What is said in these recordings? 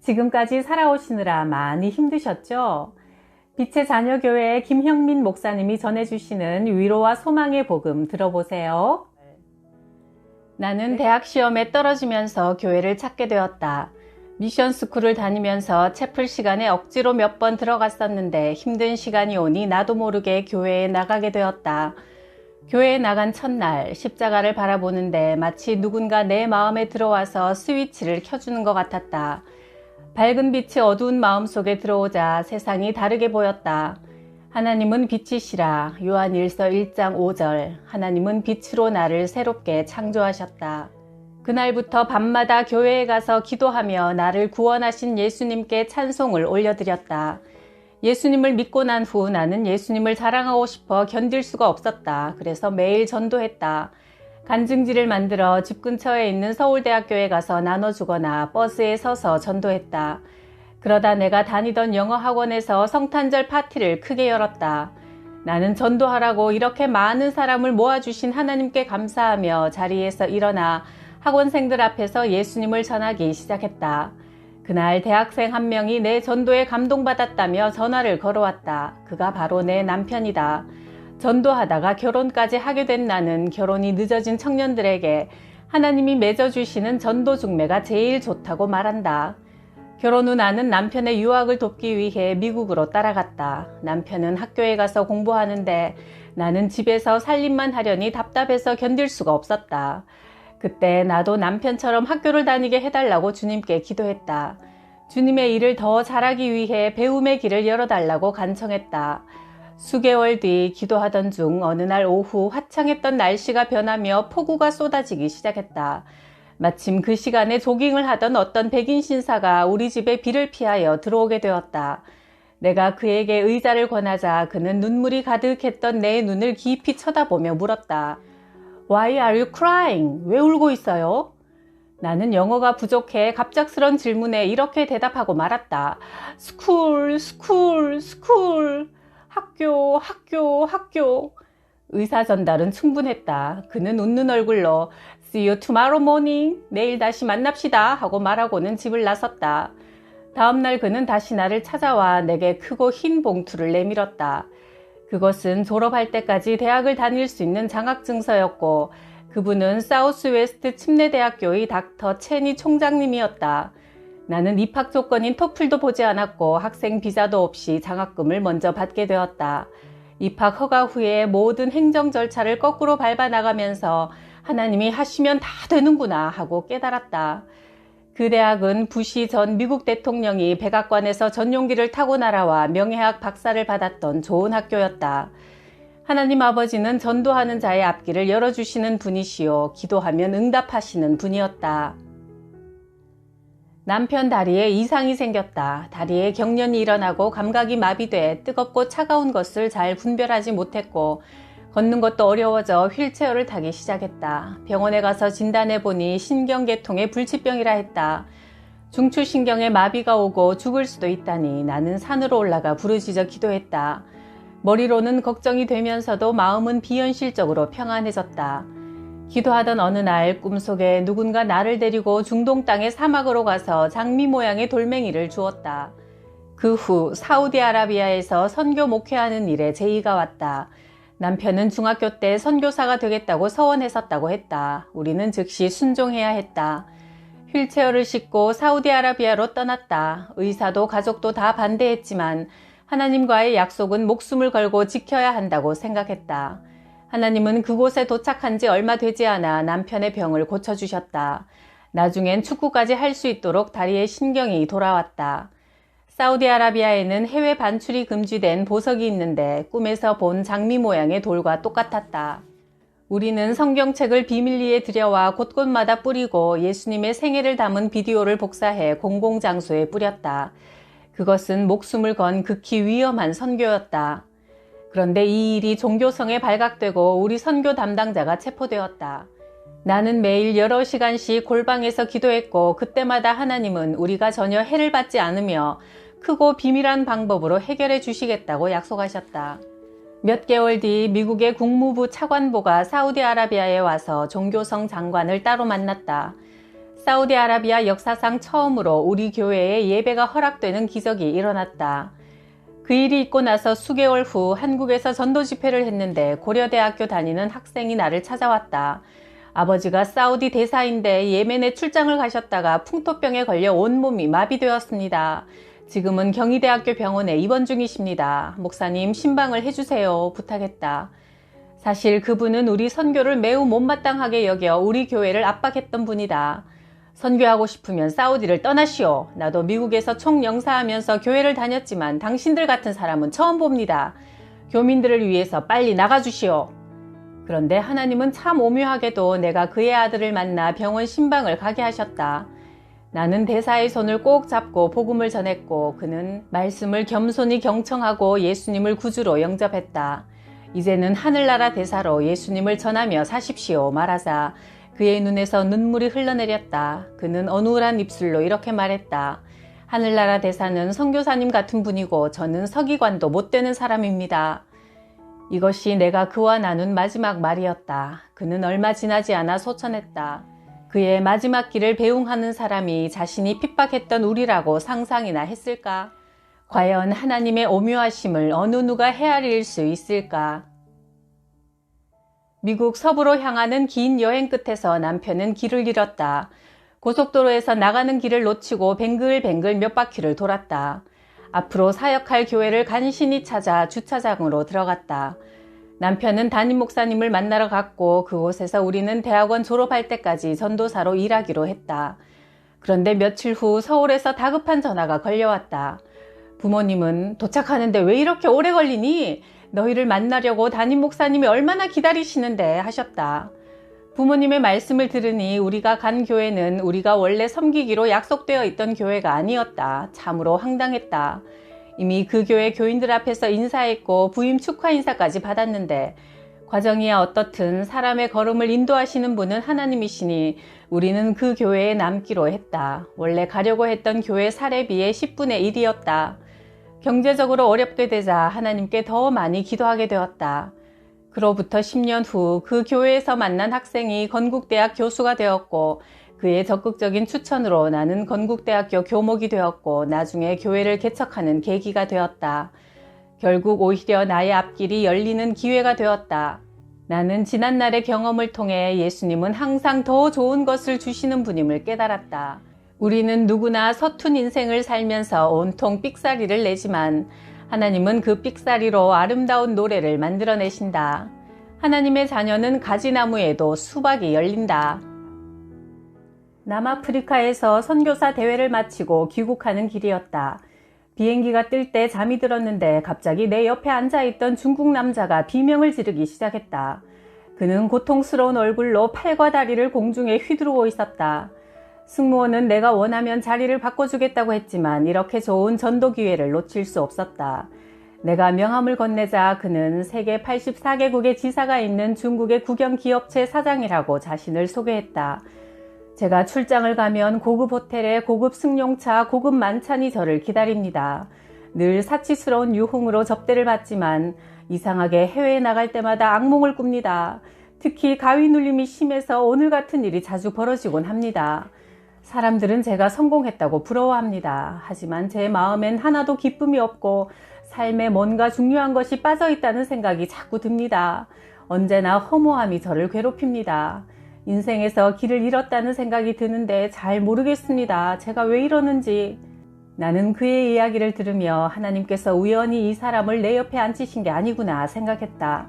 지금까지 살아오시느라 많이 힘드셨죠? 빛의 자녀교회 김형민 목사님이 전해주시는 위로와 소망의 복음 들어보세요. 나는 대학 시험에 떨어지면서 교회를 찾게 되었다. 미션 스쿨을 다니면서 채플 시간에 억지로 몇 번 들어갔었는데 힘든 시간이 오니 나도 모르게 교회에 나가게 되었다. 교회에 나간 첫날 십자가를 바라보는데 마치 누군가 내 마음에 들어와서 스위치를 켜주는 것 같았다. 밝은 빛이 어두운 마음 속에 들어오자 세상이 다르게 보였다. 하나님은 빛이시라. 요한 1서 1장 5절. 하나님은 빛으로 나를 새롭게 창조하셨다. 그날부터 밤마다 교회에 가서 기도하며 나를 구원하신 예수님께 찬송을 올려드렸다. 예수님을 믿고 난 후 나는 예수님을 자랑하고 싶어 견딜 수가 없었다. 그래서 매일 전도했다. 간증지를 만들어 집 근처에 있는 서울대학교에 가서 나눠주거나 버스에 서서 전도했다. 그러다 내가 다니던 영어 학원에서 성탄절 파티를 크게 열었다. 나는 전도하라고 이렇게 많은 사람을 모아주신 하나님께 감사하며 자리에서 일어나 학원생들 앞에서 예수님을 전하기 시작했다. 그날 대학생 한 명이 내 전도에 감동받았다며 전화를 걸어왔다. 그가 바로 내 남편이다. 전도하다가 결혼까지 하게 된 나는 결혼이 늦어진 청년들에게 하나님이 맺어주시는 전도 중매가 제일 좋다고 말한다. 결혼 후 나는 남편의 유학을 돕기 위해 미국으로 따라갔다. 남편은 학교에 가서 공부하는데 나는 집에서 살림만 하려니 답답해서 견딜 수가 없었다. 그때 나도 남편처럼 학교를 다니게 해달라고 주님께 기도했다. 주님의 일을 더 잘하기 위해 배움의 길을 열어달라고 간청했다. 수개월 뒤 기도하던 중 어느 날 오후 화창했던 날씨가 변하며 폭우가 쏟아지기 시작했다. 마침 그 시간에 조깅을 하던 어떤 백인 신사가 우리 집에 비를 피하여 들어오게 되었다. 내가 그에게 의자를 권하자 그는 눈물이 가득했던 내 눈을 깊이 쳐다보며 물었다. Why are you crying? 왜 울고 있어요? 나는 영어가 부족해 갑작스런 질문에 이렇게 대답하고 말았다. 스쿨, 스쿨, 스쿨. 학교, 학교, 학교. 의사 전달은 충분했다. 그는 웃는 얼굴로 See you tomorrow morning. 내일 다시 만납시다. 하고 말하고는 집을 나섰다. 다음날 그는 다시 나를 찾아와 내게 크고 흰 봉투를 내밀었다. 그것은 졸업할 때까지 대학을 다닐 수 있는 장학증서였고 그분은 사우스웨스트 침례대학교의 닥터 체니 총장님이었다. 나는 입학 조건인 토플도 보지 않았고 학생 비자도 없이 장학금을 먼저 받게 되었다. 입학 허가 후에 모든 행정 절차를 거꾸로 밟아 나가면서 하나님이 하시면 다 되는구나 하고 깨달았다. 그 대학은 부시 전 미국 대통령이 백악관에서 전용기를 타고 날아와 명예학 박사를 받았던 좋은 학교였다. 하나님 아버지는 전도하는 자의 앞길을 열어주시는 분이시요. 기도하면 응답하시는 분이었다. 남편 다리에 이상이 생겼다. 다리에 경련이 일어나고 감각이 마비돼 뜨겁고 차가운 것을 잘 분별하지 못했고 걷는 것도 어려워져 휠체어를 타기 시작했다. 병원에 가서 진단해 보니 신경계통의 불치병이라 했다. 중추신경에 마비가 오고 죽을 수도 있다니 나는 산으로 올라가 부르짖어 기도했다. 머리로는 걱정이 되면서도 마음은 비현실적으로 평안해졌다. 기도하던 어느 날 꿈속에 누군가 나를 데리고 중동 땅의 사막으로 가서 장미 모양의 돌멩이를 주었다. 그 후 사우디아라비아에서 선교 목회하는 일에 제의가 왔다. 남편은 중학교 때 선교사가 되겠다고 서원했었다고 했다. 우리는 즉시 순종해야 했다. 휠체어를 싣고 사우디아라비아로 떠났다. 의사도 가족도 다 반대했지만 하나님과의 약속은 목숨을 걸고 지켜야 한다고 생각했다. 하나님은 그곳에 도착한 지 얼마 되지 않아 남편의 병을 고쳐주셨다. 나중엔 축구까지 할 수 있도록 다리에 신경이 돌아왔다. 사우디아라비아에는 해외 반출이 금지된 보석이 있는데 꿈에서 본 장미 모양의 돌과 똑같았다. 우리는 성경책을 비밀리에 들여와 곳곳마다 뿌리고 예수님의 생애를 담은 비디오를 복사해 공공장소에 뿌렸다. 그것은 목숨을 건 극히 위험한 선교였다. 그런데 이 일이 종교성에 발각되고 우리 선교 담당자가 체포되었다. 나는 매일 여러 시간씩 골방에서 기도했고 그때마다 하나님은 우리가 전혀 해를 받지 않으며 크고 비밀한 방법으로 해결해 주시겠다고 약속하셨다. 몇 개월 뒤 미국의 국무부 차관보가 사우디아라비아에 와서 종교성 장관을 따로 만났다. 사우디아라비아 역사상 처음으로 우리 교회에 예배가 허락되는 기적이 일어났다. 그 일이 있고 나서 수개월 후 한국에서 전도 집회를 했는데 고려대학교 다니는 학생이 나를 찾아왔다. 아버지가 사우디 대사인데 예멘에 출장을 가셨다가 풍토병에 걸려 온몸이 마비되었습니다. 지금은 경희대학교 병원에 입원 중이십니다. 목사님 신방을 해주세요. 부탁했다. 사실 그분은 우리 선교를 매우 못마땅하게 여겨 우리 교회를 압박했던 분이다. 선교하고 싶으면 사우디를 떠나시오. 나도 미국에서 총영사하면서 교회를 다녔지만 당신들 같은 사람은 처음 봅니다. 교민들을 위해서 빨리 나가주시오. 그런데 하나님은 참 오묘하게도 내가 그의 아들을 만나 병원 신방을 가게 하셨다. 나는 대사의 손을 꼭 잡고 복음을 전했고 그는 말씀을 겸손히 경청하고 예수님을 구주로 영접했다. 이제는 하늘나라 대사로 예수님을 전하며 사십시오 말하자 그의 눈에서 눈물이 흘러내렸다. 그는 어눌한 입술로 이렇게 말했다. 하늘나라 대사는 선교사님 같은 분이고 저는 서기관도 못 되는 사람입니다. 이것이 내가 그와 나눈 마지막 말이었다. 그는 얼마 지나지 않아 소천했다. 그의 마지막 길을 배웅하는 사람이 자신이 핍박했던 우리라고 상상이나 했을까? 과연 하나님의 오묘하심을 어느 누가 헤아릴 수 있을까? 미국 서부로 향하는 긴 여행 끝에서 남편은 길을 잃었다. 고속도로에서 나가는 길을 놓치고 뱅글뱅글 몇 바퀴를 돌았다. 앞으로 사역할 교회를 간신히 찾아 주차장으로 들어갔다. 남편은 담임 목사님을 만나러 갔고 그곳에서 우리는 대학원 졸업할 때까지 전도사로 일하기로 했다. 그런데 며칠 후 서울에서 다급한 전화가 걸려왔다. 부모님은 도착하는데 왜 이렇게 오래 걸리니? 너희를 만나려고 담임 목사님이 얼마나 기다리시는데 하셨다. 부모님의 말씀을 들으니 우리가 간 교회는 우리가 원래 섬기기로 약속되어 있던 교회가 아니었다. 참으로 황당했다. 이미 그 교회 교인들 앞에서 인사했고 부임 축하 인사까지 받았는데 과정이야 어떻든 사람의 걸음을 인도하시는 분은 하나님이시니 우리는 그 교회에 남기로 했다. 원래 가려고 했던 교회 사례비의 10분의 1이었다. 경제적으로 어렵게 되자 하나님께 더 많이 기도하게 되었다. 그로부터 10년 후 그 교회에서 만난 학생이 건국대학 교수가 되었고 그의 적극적인 추천으로 나는 건국대학교 교목이 되었고 나중에 교회를 개척하는 계기가 되었다. 결국 오히려 나의 앞길이 열리는 기회가 되었다. 나는 지난날의 경험을 통해 예수님은 항상 더 좋은 것을 주시는 분임을 깨달았다. 우리는 누구나 서툰 인생을 살면서 온통 삑사리를 내지만 하나님은 그 삑사리로 아름다운 노래를 만들어내신다. 하나님의 자녀는 가지나무에도 수박이 열린다. 남아프리카에서 선교사 대회를 마치고 귀국하는 길이었다. 비행기가 뜰 때 잠이 들었는데 갑자기 내 옆에 앉아있던 중국 남자가 비명을 지르기 시작했다. 그는 고통스러운 얼굴로 팔과 다리를 공중에 휘두르고 있었다. 승무원은 내가 원하면 자리를 바꿔주겠다고 했지만 이렇게 좋은 전도 기회를 놓칠 수 없었다. 내가 명함을 건네자 그는 세계 84개국의 지사가 있는 중국의 국영 기업체 사장이라고 자신을 소개했다. 제가 출장을 가면 고급 호텔에 고급 승용차, 고급 만찬이 저를 기다립니다. 늘 사치스러운 유흥으로 접대를 받지만 이상하게 해외에 나갈 때마다 악몽을 꿉니다. 특히 가위 눌림이 심해서 오늘 같은 일이 자주 벌어지곤 합니다. 사람들은 제가 성공했다고 부러워합니다. 하지만 제 마음엔 하나도 기쁨이 없고 삶에 뭔가 중요한 것이 빠져 있다는 생각이 자꾸 듭니다. 언제나 허무함이 저를 괴롭힙니다. 인생에서 길을 잃었다는 생각이 드는데 잘 모르겠습니다. 제가 왜 이러는지. 나는 그의 이야기를 들으며 하나님께서 우연히 이 사람을 내 옆에 앉히신 게 아니구나 생각했다.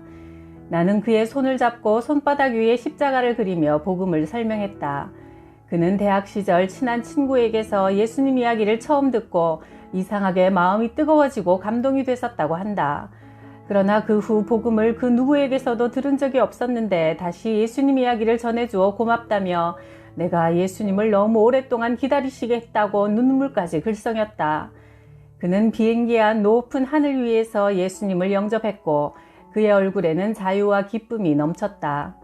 나는 그의 손을 잡고 손바닥 위에 십자가를 그리며 복음을 설명했다. 그는 대학 시절 친한 친구에게서 예수님 이야기를 처음 듣고 이상하게 마음이 뜨거워지고 감동이 됐었다고 한다. 그러나 그 후 복음을 그 누구에게서도 들은 적이 없었는데 다시 예수님 이야기를 전해주어 고맙다며 내가 예수님을 너무 오랫동안 기다리시게 했다고 눈물까지 글썽였다. 그는 비행기 안 높은 하늘 위에서 예수님을 영접했고 그의 얼굴에는 자유와 기쁨이 넘쳤다.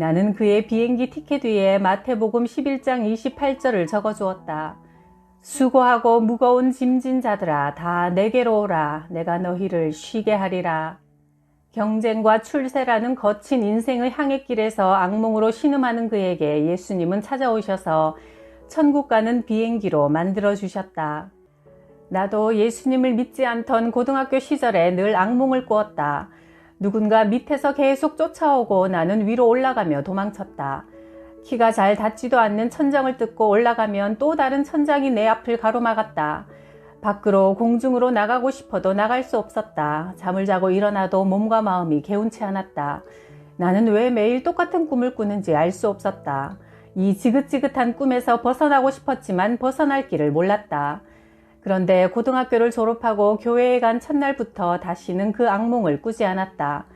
나는 그의 비행기 티켓 위에 마태복음 11장 28절을 적어 주었다. 수고하고 무거운 짐진 자들아 다 내게로 오라 내가 너희를 쉬게 하리라. 경쟁과 출세라는 거친 인생의 향했길에서 악몽으로 신음하는 그에게 예수님은 찾아오셔서 천국 가는 비행기로 만들어 주셨다. 나도 예수님을 믿지 않던 고등학교 시절에 늘 악몽을 꾸었다. 누군가 밑에서 계속 쫓아오고 나는 위로 올라가며 도망쳤다. 키가 잘 닿지도 않는 천장을 뜯고 올라가면 또 다른 천장이 내 앞을 가로막았다. 밖으로 공중으로 나가고 싶어도 나갈 수 없었다. 잠을 자고 일어나도 몸과 마음이 개운치 않았다. 나는 왜 매일 똑같은 꿈을 꾸는지 알 수 없었다. 이 지긋지긋한 꿈에서 벗어나고 싶었지만 벗어날 길을 몰랐다. 그런데 고등학교를 졸업하고 교회에 간 첫날부터 다시는 그 악몽을 꾸지 않았다.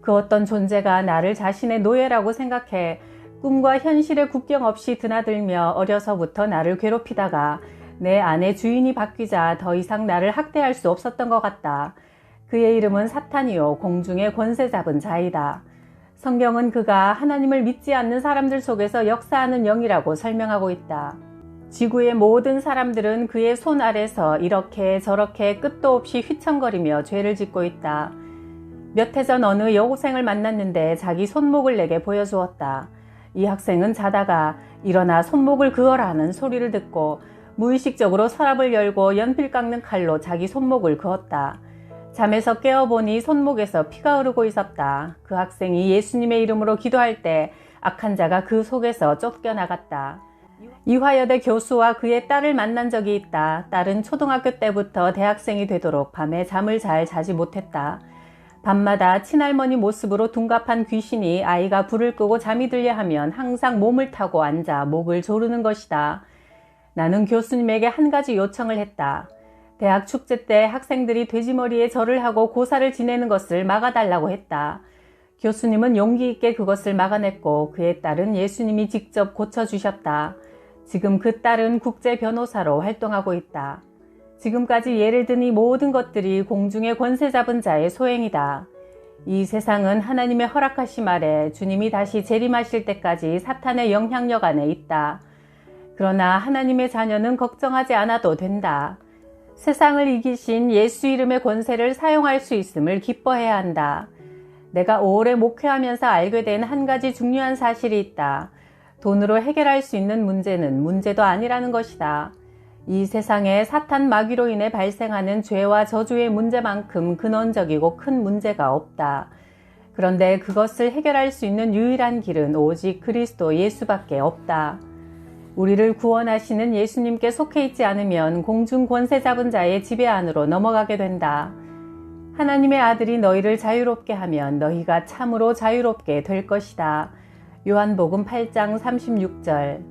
그 어떤 존재가 나를 자신의 노예라고 생각해 꿈과 현실의 국경 없이 드나들며 어려서부터 나를 괴롭히다가 내 안의 주인이 바뀌자 더 이상 나를 학대할 수 없었던 것 같다. 그의 이름은 사탄이요 공중의 권세 잡은 자이다. 성경은 그가 하나님을 믿지 않는 사람들 속에서 역사하는 영이라고 설명하고 있다. 지구의 모든 사람들은 그의 손 아래서 이렇게 저렇게 끝도 없이 휘청거리며 죄를 짓고 있다. 몇 해 전 어느 여고생을 만났는데 자기 손목을 내게 보여주었다. 이 학생은 자다가 일어나 손목을 그어라는 소리를 듣고 무의식적으로 서랍을 열고 연필 깎는 칼로 자기 손목을 그었다. 잠에서 깨어보니 손목에서 피가 흐르고 있었다. 그 학생이 예수님의 이름으로 기도할 때 악한 자가 그 속에서 쫓겨나갔다. 이화여대 교수와 그의 딸을 만난 적이 있다. 딸은 초등학교 때부터 대학생이 되도록 밤에 잠을 잘 자지 못했다. 밤마다 친할머니 모습으로 둔갑한 귀신이 아이가 불을 끄고 잠이 들려 하면 항상 몸을 타고 앉아 목을 조르는 것이다. 나는 교수님에게 한 가지 요청을 했다. 대학 축제 때 학생들이 돼지머리에 절을 하고 고사를 지내는 것을 막아달라고 했다. 교수님은 용기 있게 그것을 막아냈고 그의 딸은 예수님이 직접 고쳐주셨다. 지금 그 딸은 국제 변호사로 활동하고 있다. 지금까지 예를 든이 모든 것들이 공중의 권세 잡은 자의 소행이다. 이 세상은 하나님의 허락하심 아래 주님이 다시 재림하실 때까지 사탄의 영향력 안에 있다. 그러나 하나님의 자녀는 걱정하지 않아도 된다. 세상을 이기신 예수 이름의 권세를 사용할 수 있음을 기뻐해야 한다. 내가 오래 목회하면서 알게 된 한 가지 중요한 사실이 있다. 돈으로 해결할 수 있는 문제는 문제도 아니라는 것이다. 이 세상에 사탄 마귀로 인해 발생하는 죄와 저주의 문제만큼 근원적이고 큰 문제가 없다. 그런데 그것을 해결할 수 있는 유일한 길은 오직 그리스도 예수밖에 없다. 우리를 구원하시는 예수님께 속해 있지 않으면 공중 권세 잡은 자의 지배 안으로 넘어가게 된다. 하나님의 아들이 너희를 자유롭게 하면 너희가 참으로 자유롭게 될 것이다. 요한복음 8장 36절.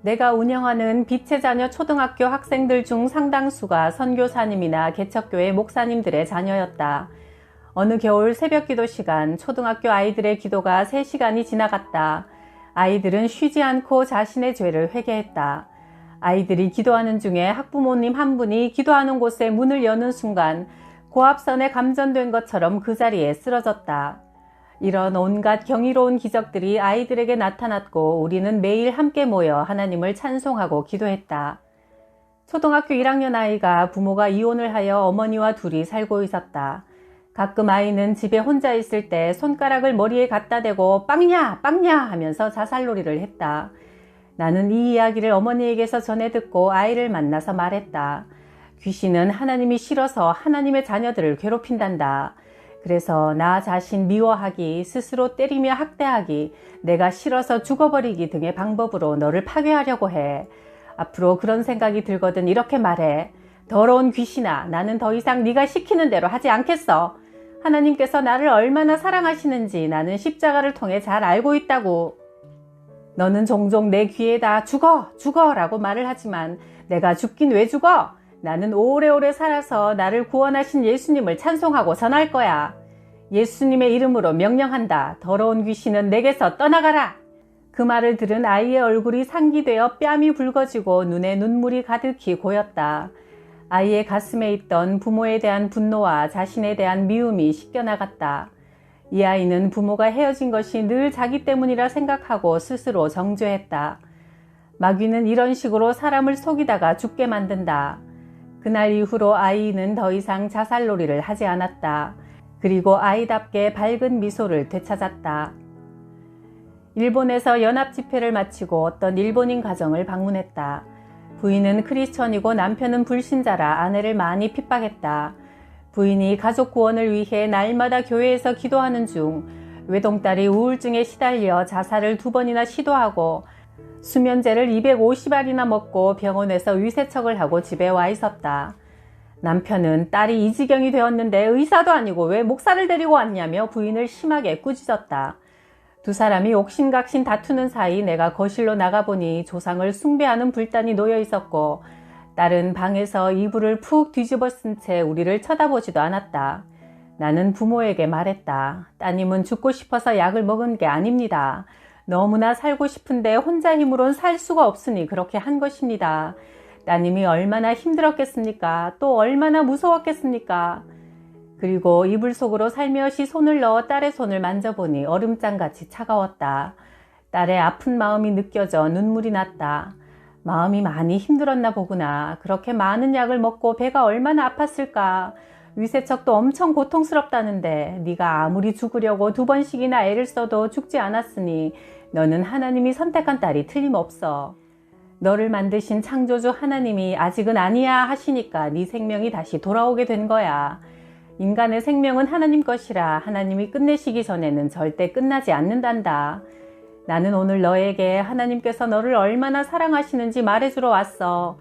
내가 운영하는 빛의 자녀 초등학교 학생들 중 상당수가 선교사님이나 개척교회 목사님들의 자녀였다. 어느 겨울 새벽 기도 시간 초등학교 아이들의 기도가 3시간이 지나갔다. 아이들은 쉬지 않고 자신의 죄를 회개했다. 아이들이 기도하는 중에 학부모님 한 분이 기도하는 곳에 문을 여는 순간 고압선에 감전된 것처럼 그 자리에 쓰러졌다. 이런 온갖 경이로운 기적들이 아이들에게 나타났고 우리는 매일 함께 모여 하나님을 찬송하고 기도했다. 초등학교 1학년 아이가 부모가 이혼을 하여 어머니와 둘이 살고 있었다. 가끔 아이는 집에 혼자 있을 때 손가락을 머리에 갖다 대고 빵야 빵야 하면서 자살놀이를 했다. 나는 이 이야기를 어머니에게서 전해 듣고 아이를 만나서 말했다. 귀신은 하나님이 싫어서 하나님의 자녀들을 괴롭힌단다. 그래서 나 자신 미워하기, 스스로 때리며 학대하기, 내가 싫어서 죽어버리기 등의 방법으로 너를 파괴하려고 해. 앞으로 그런 생각이 들거든 이렇게 말해. 더러운 귀신아, 나는 더 이상 네가 시키는 대로 하지 않겠어. 하나님께서 나를 얼마나 사랑하시는지 나는 십자가를 통해 잘 알고 있다고. 너는 종종 내 귀에다 죽어, 죽어 라고 말을 하지만 내가 죽긴 왜 죽어? 나는 오래오래 살아서 나를 구원하신 예수님을 찬송하고 전할 거야. 예수님의 이름으로 명령한다. 더러운 귀신은 내게서 떠나가라. 그 말을 들은 아이의 얼굴이 상기되어 뺨이 붉어지고 눈에 눈물이 가득히 고였다. 아이의 가슴에 있던 부모에 대한 분노와 자신에 대한 미움이 씻겨나갔다. 이 아이는 부모가 헤어진 것이 늘 자기 때문이라 생각하고 스스로 정죄했다. 마귀는 이런 식으로 사람을 속이다가 죽게 만든다. 그날 이후로 아이는 더 이상 자살놀이를 하지 않았다. 그리고 아이답게 밝은 미소를 되찾았다. 일본에서 연합 집회를 마치고 어떤 일본인 가정을 방문했다. 부인은 크리스천이고 남편은 불신자라 아내를 많이 핍박했다. 부인이 가족 구원을 위해 날마다 교회에서 기도하는 중 외동딸이 우울증에 시달려 자살을 두 번이나 시도하고 수면제를 250알이나 먹고 병원에서 위세척을 하고 집에 와 있었다. 남편은 딸이 이 지경이 되었는데 의사도 아니고 왜 목사를 데리고 왔냐며 부인을 심하게 꾸짖었다. 두 사람이 옥신각신 다투는 사이 내가 거실로 나가보니 조상을 숭배하는 불단이 놓여 있었고 딸은 방에서 이불을 푹 뒤집어 쓴 채 우리를 쳐다보지도 않았다. 나는 부모에게 말했다. 따님은 죽고 싶어서 약을 먹은 게 아닙니다. 너무나 살고 싶은데 혼자 힘으론 살 수가 없으니 그렇게 한 것입니다. 따님이 얼마나 힘들었겠습니까? 또 얼마나 무서웠겠습니까? 그리고 이불 속으로 살며시 손을 넣어 딸의 손을 만져보니 얼음장같이 차가웠다. 딸의 아픈 마음이 느껴져 눈물이 났다. 마음이 많이 힘들었나 보구나. 그렇게 많은 약을 먹고 배가 얼마나 아팠을까. 위세척도 엄청 고통스럽다는데 네가 아무리 죽으려고 두 번씩이나 애를 써도 죽지 않았으니 너는 하나님이 선택한 딸이 틀림없어. 너를 만드신 창조주 하나님이 아직은 아니야 하시니까 네 생명이 다시 돌아오게 된 거야. 인간의 생명은 하나님 것이라 하나님이 끝내시기 전에는 절대 끝나지 않는단다. 나는 오늘 너에게 하나님께서 너를 얼마나 사랑하시는지 말해주러 왔어.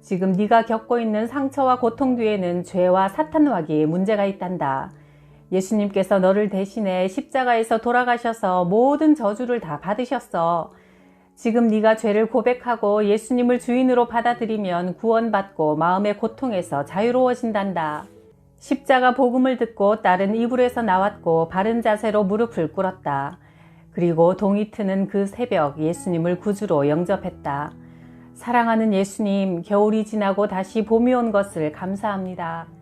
지금 네가 겪고 있는 상처와 고통 뒤에는 죄와 사탄 와기에 문제가 있단다. 예수님께서 너를 대신해 십자가에서 돌아가셔서 모든 저주를 다 받으셨어. 지금 네가 죄를 고백하고 예수님을 주인으로 받아들이면 구원받고 마음의 고통에서 자유로워진단다. 십자가 복음을 듣고 딸은 이불에서 나왔고 바른 자세로 무릎을 꿇었다. 그리고 동이 트는 그 새벽 예수님을 구주로 영접했다. 사랑하는 예수님, 겨울이 지나고 다시 봄이 온 것을 감사합니다.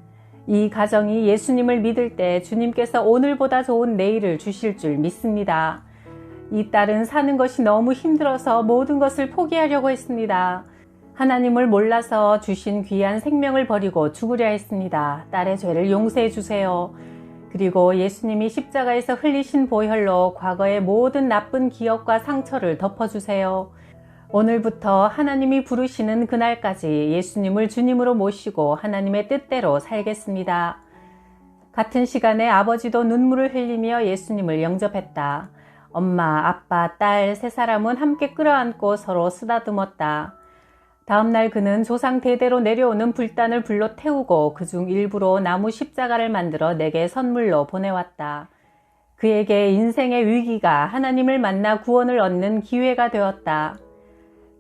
이 가정이 예수님을 믿을 때 주님께서 오늘보다 좋은 내일을 주실 줄 믿습니다. 이 딸은 사는 것이 너무 힘들어서 모든 것을 포기하려고 했습니다. 하나님을 몰라서 주신 귀한 생명을 버리고 죽으려 했습니다. 딸의 죄를 용서해 주세요. 그리고 예수님이 십자가에서 흘리신 보혈로 과거의 모든 나쁜 기억과 상처를 덮어주세요. 오늘부터 하나님이 부르시는 그날까지 예수님을 주님으로 모시고 하나님의 뜻대로 살겠습니다. 같은 시간에 아버지도 눈물을 흘리며 예수님을 영접했다. 엄마, 아빠, 딸 세 사람은 함께 끌어안고 서로 쓰다듬었다. 다음날 그는 조상 대대로 내려오는 불단을 불러 태우고 그중 일부로 나무 십자가를 만들어 내게 선물로 보내왔다. 그에게 인생의 위기가 하나님을 만나 구원을 얻는 기회가 되었다.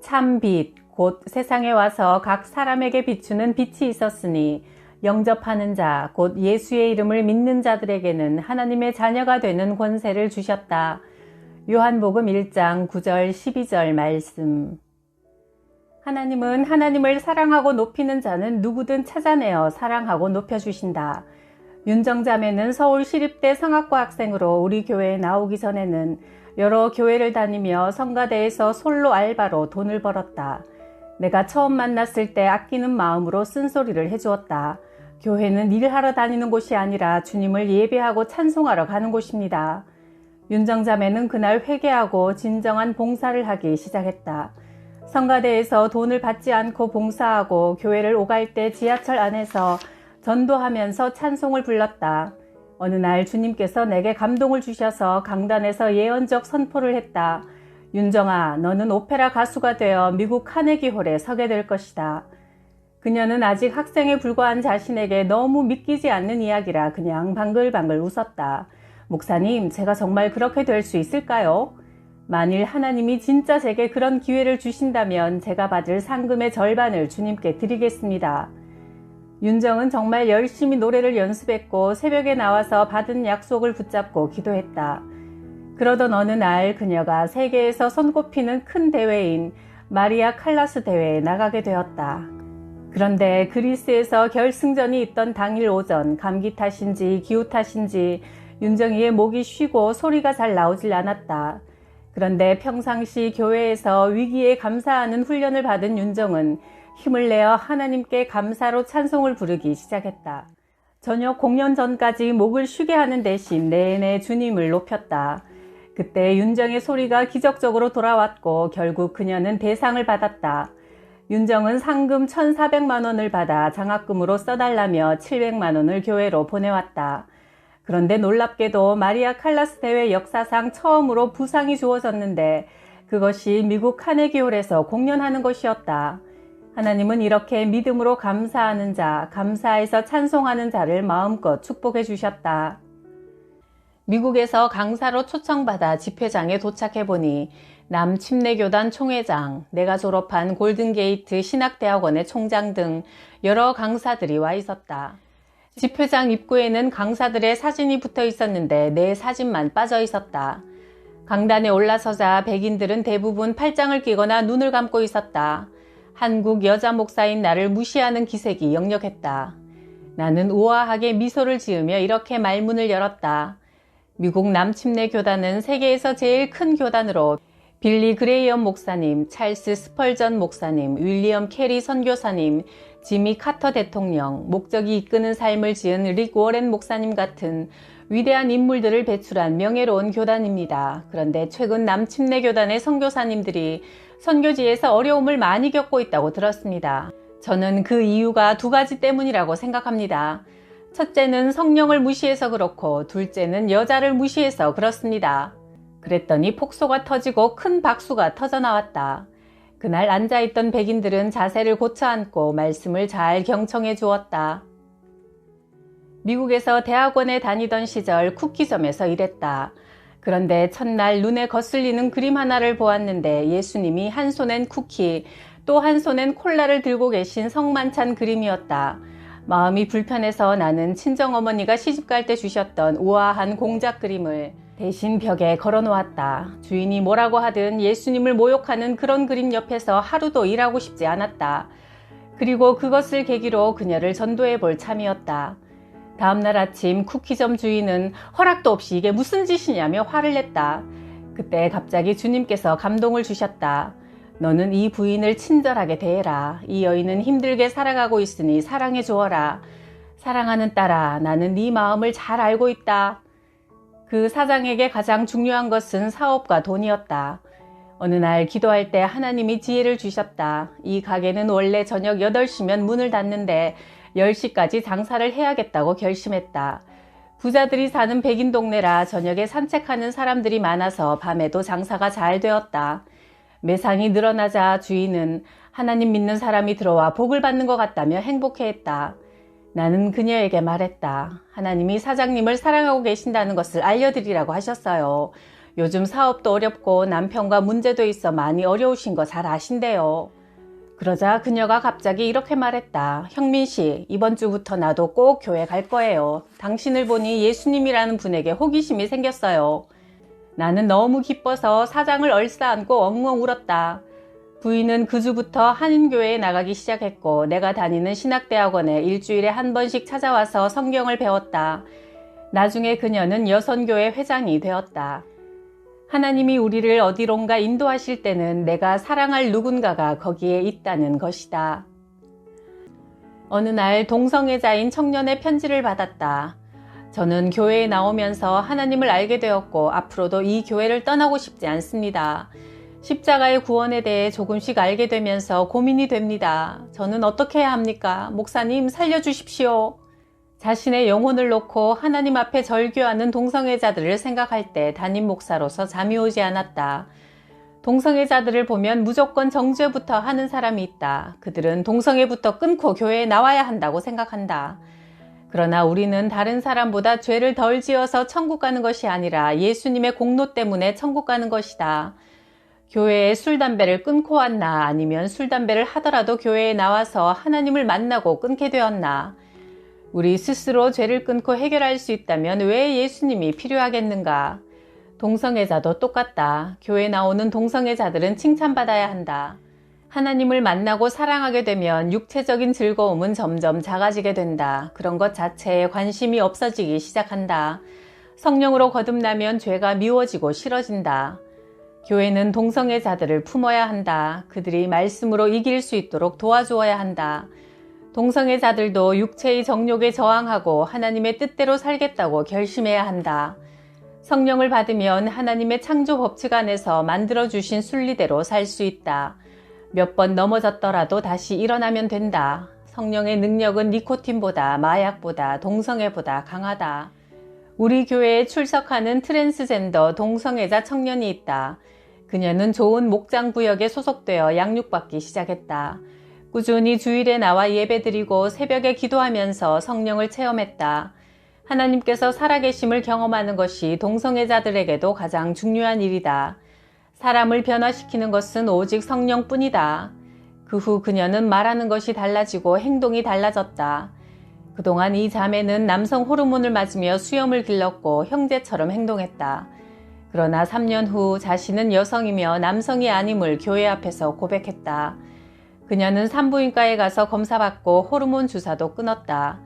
참 빛, 곧 세상에 와서 각 사람에게 비추는 빛이 있었으니 영접하는 자, 곧 예수의 이름을 믿는 자들에게는 하나님의 자녀가 되는 권세를 주셨다. 요한복음 1장 9절 12절 말씀. 하나님은 하나님을 사랑하고 높이는 자는 누구든 찾아내어 사랑하고 높여주신다. 윤정자매는 서울 시립대 성악과 학생으로 우리 교회에 나오기 전에는 여러 교회를 다니며 성가대에서 솔로 알바로 돈을 벌었다. 내가 처음 만났을 때 아끼는 마음으로 쓴소리를 해주었다. 교회는 일하러 다니는 곳이 아니라 주님을 예배하고 찬송하러 가는 곳입니다. 윤정자매는 그날 회개하고 진정한 봉사를 하기 시작했다. 성가대에서 돈을 받지 않고 봉사하고 교회를 오갈 때 지하철 안에서 전도하면서 찬송을 불렀다. 어느 날 주님께서 내게 감동을 주셔서 강단에서 예언적 선포를 했다. 윤정아, 너는 오페라 가수가 되어 미국 카네기 홀에 서게 될 것이다. 그녀는 아직 학생에 불과한 자신에게 너무 믿기지 않는 이야기라 그냥 방글방글 웃었다. 목사님, 제가 정말 그렇게 될 수 있을까요? 만일 하나님이 진짜 제게 그런 기회를 주신다면 제가 받을 상금의 절반을 주님께 드리겠습니다. 윤정은 정말 열심히 노래를 연습했고 새벽에 나와서 받은 약속을 붙잡고 기도했다. 그러던 어느 날 그녀가 세계에서 손꼽히는 큰 대회인 마리아 칼라스 대회에 나가게 되었다. 그런데 그리스에서 결승전이 있던 당일 오전 감기 탓인지 기후 탓인지 윤정이의 목이 쉬고 소리가 잘 나오질 않았다. 그런데 평상시 교회에서 위기에 감사하는 훈련을 받은 윤정은 힘을 내어 하나님께 감사로 찬송을 부르기 시작했다. 저녁 공연 전까지 목을 쉬게 하는 대신 내내 주님을 높였다. 그때 윤정의 소리가 기적적으로 돌아왔고 결국 그녀는 대상을 받았다. 윤정은 상금 1,400만 원을 받아 장학금으로 써달라며 700만 원을 교회로 보내왔다. 그런데 놀랍게도 마리아 칼라스 대회 역사상 처음으로 부상이 주어졌는데 그것이 미국 카네기홀에서 공연하는 것이었다. 하나님은 이렇게 믿음으로 감사하는 자, 감사해서 찬송하는 자를 마음껏 축복해 주셨다. 미국에서 강사로 초청받아 집회장에 도착해 보니 남 침례교단 총회장, 내가 졸업한 골든게이트 신학대학원의 총장 등 여러 강사들이 와 있었다. 집회장 입구에는 강사들의 사진이 붙어 있었는데 내 사진만 빠져 있었다. 강단에 올라서자 백인들은 대부분 팔짱을 끼거나 눈을 감고 있었다. 한국 여자 목사인 나를 무시하는 기색이 역력했다. 나는 우아하게 미소를 지으며 이렇게 말문을 열었다. 미국 남침례 교단은 세계에서 제일 큰 교단으로 빌리 그레이엄 목사님, 찰스 스펄전 목사님, 윌리엄 캐리 선교사님, 지미 카터 대통령, 목적이 이끄는 삶을 지은 릭 워렌 목사님 같은 위대한 인물들을 배출한 명예로운 교단입니다. 그런데 최근 남침례 교단의 선교사님들이 선교지에서 어려움을 많이 겪고 있다고 들었습니다. 저는 그 이유가 두 가지 때문이라고 생각합니다. 첫째는 성령을 무시해서 그렇고 둘째는 여자를 무시해서 그렇습니다. 그랬더니 폭소가 터지고 큰 박수가 터져 나왔다. 그날 앉아있던 백인들은 자세를 고쳐 앉고 말씀을 잘 경청해 주었다. 미국에서 대학원에 다니던 시절 쿠키점에서 일했다. 그런데 첫날 눈에 거슬리는 그림 하나를 보았는데 예수님이 한 손엔 쿠키, 또 한 손엔 콜라를 들고 계신 성만찬 그림이었다. 마음이 불편해서 나는 친정어머니가 시집갈 때 주셨던 우아한 공작 그림을 대신 벽에 걸어 놓았다. 주인이 뭐라고 하든 예수님을 모욕하는 그런 그림 옆에서 하루도 일하고 싶지 않았다. 그리고 그것을 계기로 그녀를 전도해 볼 참이었다. 다음날 아침 쿠키점 주인은 허락도 없이 이게 무슨 짓이냐며 화를 냈다. 그때 갑자기 주님께서 감동을 주셨다. 너는 이 부인을 친절하게 대해라. 이 여인은 힘들게 살아가고 있으니 사랑해 주어라. 사랑하는 딸아, 나는 네 마음을 잘 알고 있다. 그 사장에게 가장 중요한 것은 사업과 돈이었다. 어느 날 기도할 때 하나님이 지혜를 주셨다. 이 가게는 원래 저녁 8시면 문을 닫는데 10시까지 장사를 해야겠다고 결심했다. 부자들이 사는 백인 동네라 저녁에 산책하는 사람들이 많아서 밤에도 장사가 잘 되었다. 매상이 늘어나자 주인은 하나님 믿는 사람이 들어와 복을 받는 것 같다며 행복해했다. 나는 그녀에게 말했다. 하나님이 사장님을 사랑하고 계신다는 것을 알려드리라고 하셨어요. 요즘 사업도 어렵고 남편과 문제도 있어 많이 어려우신 거 잘 아신대요. 그러자 그녀가 갑자기 이렇게 말했다. 형민 씨, 이번 주부터 나도 꼭 교회 갈 거예요. 당신을 보니 예수님이라는 분에게 호기심이 생겼어요. 나는 너무 기뻐서 사장을 얼싸안고 엉엉 울었다. 부인은 그 주부터 한인교회에 나가기 시작했고 내가 다니는 신학대학원에 일주일에 한 번씩 찾아와서 성경을 배웠다. 나중에 그녀는 여선교회 회장이 되었다. 하나님이 우리를 어디론가 인도하실 때는 내가 사랑할 누군가가 거기에 있다는 것이다. 어느 날 동성애자인 청년의 편지를 받았다. 저는 교회에 나오면서 하나님을 알게 되었고 앞으로도 이 교회를 떠나고 싶지 않습니다. 십자가의 구원에 대해 조금씩 알게 되면서 고민이 됩니다. 저는 어떻게 해야 합니까? 목사님 살려주십시오. 자신의 영혼을 놓고 하나님 앞에 절규하는 동성애자들을 생각할 때 담임 목사로서 잠이 오지 않았다. 동성애자들을 보면 무조건 정죄부터 하는 사람이 있다. 그들은 동성애부터 끊고 교회에 나와야 한다고 생각한다. 그러나 우리는 다른 사람보다 죄를 덜 지어서 천국 가는 것이 아니라 예수님의 공로 때문에 천국 가는 것이다. 교회에 술, 담배를 끊고 왔나 아니면 술, 담배를 하더라도 교회에 나와서 하나님을 만나고 끊게 되었나 우리 스스로 죄를 끊고 해결할 수 있다면 왜 예수님이 필요하겠는가? 동성애자도 똑같다. 교회 나오는 동성애자들은 칭찬받아야 한다. 하나님을 만나고 사랑하게 되면 육체적인 즐거움은 점점 작아지게 된다. 그런 것 자체에 관심이 없어지기 시작한다. 성령으로 거듭나면 죄가 미워지고 싫어진다. 교회는 동성애자들을 품어야 한다. 그들이 말씀으로 이길 수 있도록 도와주어야 한다. 동성애자들도 육체의 정욕에 저항하고 하나님의 뜻대로 살겠다고 결심해야 한다. 성령을 받으면 하나님의 창조 법칙 안에서 만들어주신 순리대로 살 수 있다. 몇 번 넘어졌더라도 다시 일어나면 된다. 성령의 능력은 니코틴보다 마약보다 동성애보다 강하다. 우리 교회에 출석하는 트랜스젠더 동성애자 청년이 있다. 그녀는 좋은 목장 구역에 소속되어 양육받기 시작했다. 꾸준히 주일에 나와 예배드리고 새벽에 기도하면서 성령을 체험했다. 하나님께서 살아계심을 경험하는 것이 동성애자들에게도 가장 중요한 일이다. 사람을 변화시키는 것은 오직 성령뿐이다. 그 후 그녀는 말하는 것이 달라지고 행동이 달라졌다. 그동안 이 자매는 남성 호르몬을 맞으며 수염을 길렀고 형제처럼 행동했다. 그러나 3년 후 자신은 여성이며 남성이 아님을 교회 앞에서 고백했다. 그녀는 산부인과에 가서 검사받고 호르몬 주사도 끊었다.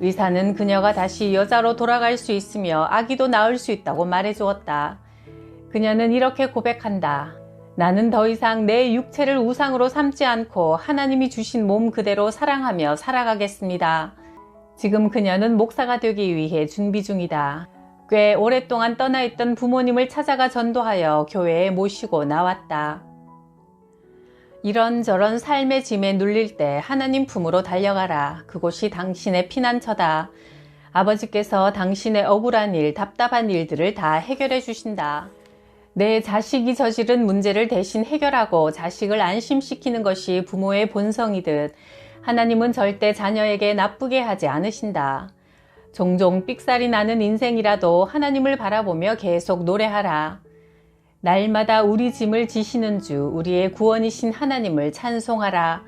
의사는 그녀가 다시 여자로 돌아갈 수 있으며 아기도 낳을 수 있다고 말해주었다. 그녀는 이렇게 고백한다. 나는 더 이상 내 육체를 우상으로 삼지 않고 하나님이 주신 몸 그대로 사랑하며 살아가겠습니다. 지금 그녀는 목사가 되기 위해 준비 중이다. 꽤 오랫동안 떠나 있던 부모님을 찾아가 전도하여 교회에 모시고 나왔다. 이런저런 삶의 짐에 눌릴 때 하나님 품으로 달려가라. 그곳이 당신의 피난처다. 아버지께서 당신의 억울한 일, 답답한 일들을 다 해결해 주신다. 내 자식이 저지른 문제를 대신 해결하고 자식을 안심시키는 것이 부모의 본성이듯 하나님은 절대 자녀에게 나쁘게 하지 않으신다. 종종 삑살이 나는 인생이라도 하나님을 바라보며 계속 노래하라. 날마다 우리 짐을 지시는 주 우리의 구원이신 하나님을 찬송하라.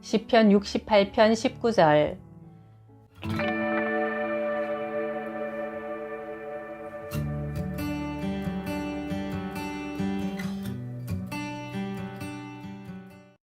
시편 68편 19절